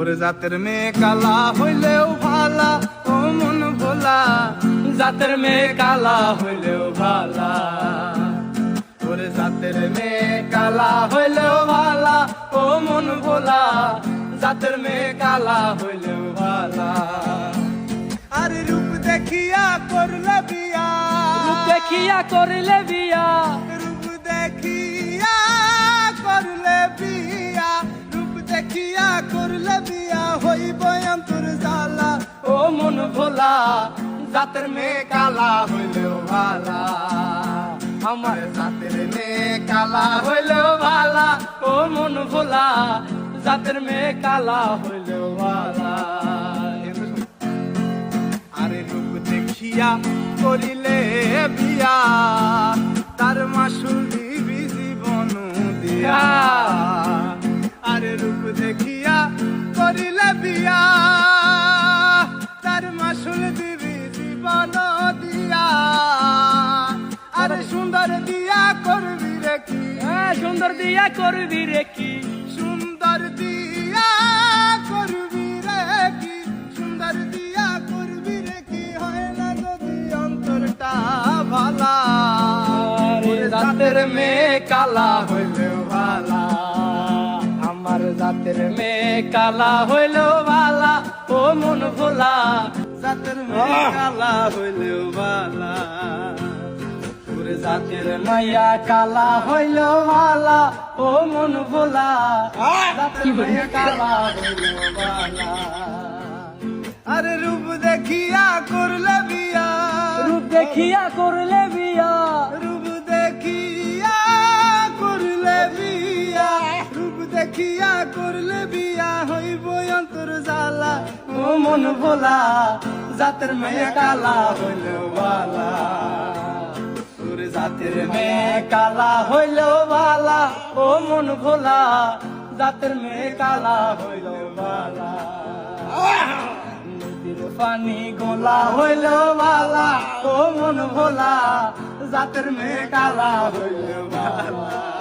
ওরে জাতের মেয়ে কালা হইলেও ভালা ও মন ভোলা। জাতের মেয়ে কালা হইলেও ভালা। ওরে জাতের মেয়ে কালা হইলেও ভালা ও মন ভোলা। জাতের মেয়ে কালা হইলেও ভালা। আরে রূপ দেখিয়া করলে বিয়া। রূপ দেখিয়া করিলে বিয়া। রূপ দেখিয়া করলে বিয়া। জাতের মেয়ে কালা হইলেও ভালা। আমার জাতের মেয়ে কালা হইলেও ভালা। ও মন ভোলা, জাতের মেয়ে কালা হইলেও ভালা। আরে রূপ দেখিয়া করিলে বিয়া, তার মাসুল দিবি জীবন দিয়া। আরে রূপ দেখিয়া করিলে বিয়া জীবন দিয়া। আরে সুন্দর দিয়া করবি রে কি? সুন্দর দিয়া করবি রে কি? সুন্দর দিয়া করবি রে কি? সুন্দর দিয়া করবি রে কি? হয় না যদি অন্তরটা ভালা। আরে জাতের মেয়ে কালা হইলেও ভালা। আমার জাতের মেয়ে কালা হইলেও ভালা। ও মন ভোলা। জাতের মেয়ে কালা হইলেও ভালা ওরে জাতের মাইয়া কালা হইলেও ভালা ও মন ভোলা জাতের মেয়ে কালা হইলেও বালা। আরে রূপ দেখিয়া করলে বিয়া। রূপ দেখিয়া করলে বিয়া। ও মন ভোলা, জাতের মেয়ে কালা হইলেও ভালা তোর জাতের মেয়ে কালা হইলেও ভালা ও মন ভোলা, জাতের মেয়ে কালা ভালা নদীর পানি গোলা হইলেও ভালা ও মন ভোলা, জাতের মেয়ে কালা হইলেও ভালা